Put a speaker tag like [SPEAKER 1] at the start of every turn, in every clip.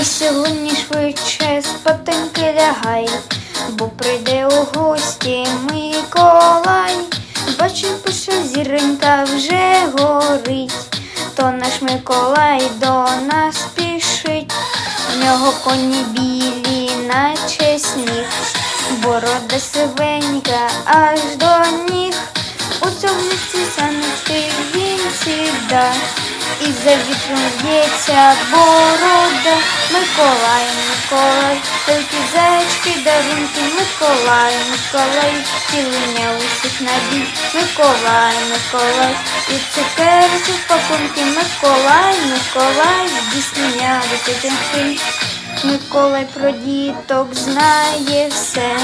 [SPEAKER 1] Ти сьогодні швидше спатеньки лягай, бо прийде у гості Миколай. Бачив, пише зіронька вже горить, то наш Миколай до нас спішить. В нього коні білі, наче сніг, борода сивенька аж до ніг. У цьому місці санити він сіда, і за вітром б'ється борода. Миколай, Миколай, тільки зайчки, дарунки, Миколай, Миколай, цілення усіх надій, Миколай, Миколай, і цукерки, пакунки, Миколай, Миколай, здійснення мрій. Миколай про діток знає все,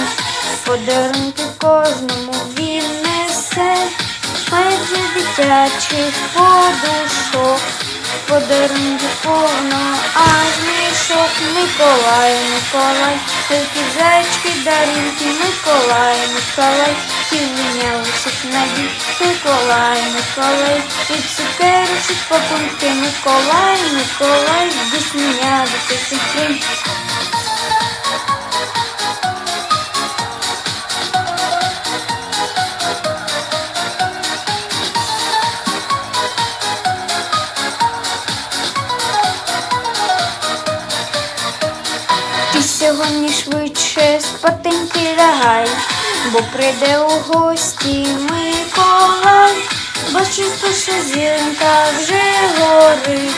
[SPEAKER 1] подарунки кожному він майже дитячих подушок, подарунки повно, аж мішок. Миколай, Миколай, тільки зайчки, дарунки, Миколай, Миколай, цілення усіх надій, Миколай, Миколай, і цукерочок пакунки, Миколай, Миколай, здійснення дитячих мрій. Сьогодні швидше спатеньки лягай, бо прийде у гості Миколай. Бачиш, пише зіронька вже горить,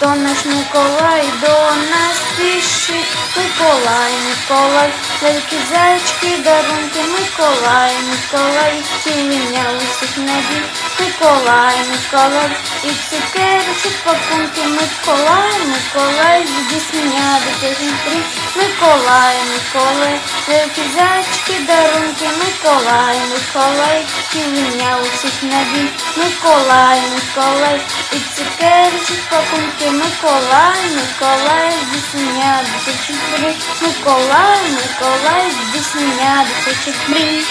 [SPEAKER 1] то наш Миколай до нас пішить, Миколай, Миколай, ляльки, зайчки, дарунки, Миколай, Миколай, цілення усіх надій, Миколай, Миколай, і цукерочок пакунки, Миколай, Миколай, здійснення дитячих мрій, Миколай, Миколай, ляльки, зайчки, дарунки, Миколай, Миколай, цілення усіх надій, Миколай, Миколай, і цукерочок пакунки, Миколай, Миколай, здійснення дитячих мрій, Миколай, Миколай, здійснення дитячих мрій.